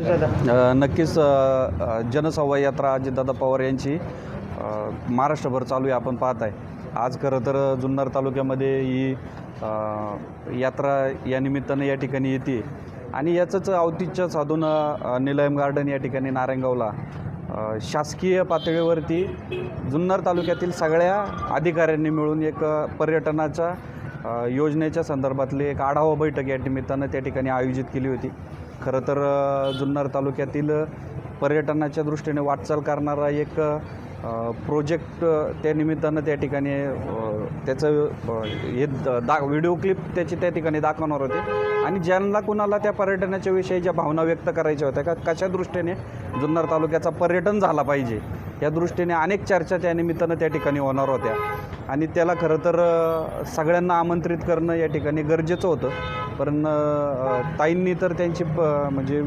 नक्कीच जनसंवाद यात्रा अजितदादा पवार यांची महाराष्ट्रभर चालू आहे आपण पाहत आहे आज खरं तर जुन्नर तालुक्यामध्ये ही यात्रा या निमित्तानं या ठिकाणी येते. आणि याचंच औचित्य साधून निलयम गार्डन या ठिकाणी नारायणगावला शासकीय पातळीवरती जुन्नर तालुक्यातील सगळ्या अधिकाऱ्यांनी मिळून एक पर्यटनाच्या योजनेच्या संदर्भातली एक आढावा बैठक या निमित्तानं त्या ठिकाणी आयोजित केली होती. खरं तर जुन्नर तालुक्यातील पर्यटनाच्या दृष्टीने वाटचाल करणारा एक प्रोजेक्ट त्या निमित्तानं त्या ठिकाणी त्याचं हे दा व्हिडिओ क्लिप त्याची त्या ठिकाणी दाखवणार होते. आणि ज्यांना कुणाला त्या पर्यटनाच्या विषयी ज्या भावना व्यक्त करायच्या होत्या का कशा दृष्टीने जुन्नर तालुक्याचा पर्यटन झाला पाहिजे या दृष्टीने अनेक चर्चा त्या निमित्तानं त्या ठिकाणी होणार होत्या. आणि त्याला खरं तर सगळ्यांना आमंत्रित करणं या ठिकाणी गरजेचं होतं. पण ताईंनी तर त्यांची प म्हणजे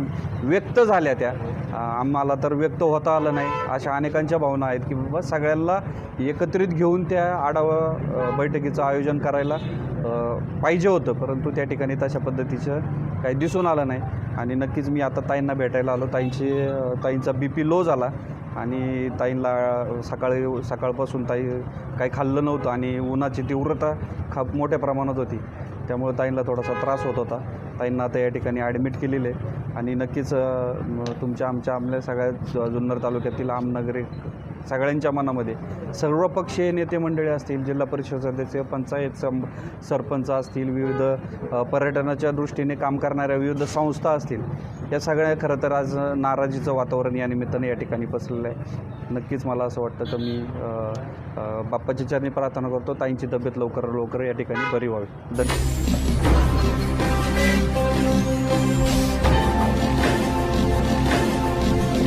व्यक्त झाल्या त्या. आम्हाला तर व्यक्त होता आलं नाही. अशा अनेकांच्या भावना आहेत की बाबा सगळ्यांना एकत्रित घेऊन त्या आढावा बैठकीचं आयोजन करायला पाहिजे होतं. परंतु त्या ठिकाणी तशा पद्धतीचं काही दिसून आलं नाही. आणि नक्कीच मी आता ताईंना भेटायला आलो. ताईंची ताईंचा बी पी लो झाला. आणि ताईंला सकाळी सकाळपासून ताई काही खाल्लं नव्हतं आणि उन्हाची तीव्रता खा मोठ्या प्रमाणात होती. त्यामुळे ताईंना थोडासा त्रास होत होता. ताईंना आता या ठिकाणी ॲडमिट केलेले आणि नक्कीच तुमच्या आमच्या आमल्या सगळ्या जुन्नर तालुक्यातील आमनगरी सगळ्यांच्या मनामध्ये. सर्वपक्षीय नेते मंडळी असतील जिल्हा परिषद सदस्य पंचायत सं सरपंच असतील विविध पर्यटनाच्या दृष्टीने काम करणाऱ्या विविध संस्था असतील या सगळ्या खरं तर आज नाराजीचं वातावरण या निमित्तानं या ठिकाणी पसरलेलं आहे. नक्कीच मला असं वाटतं की मी बाप्पाच्या चरणी प्रार्थना करतो. ताईंची तब्येत लवकर लवकर या ठिकाणी बरी व्हावी. धन्यवाद.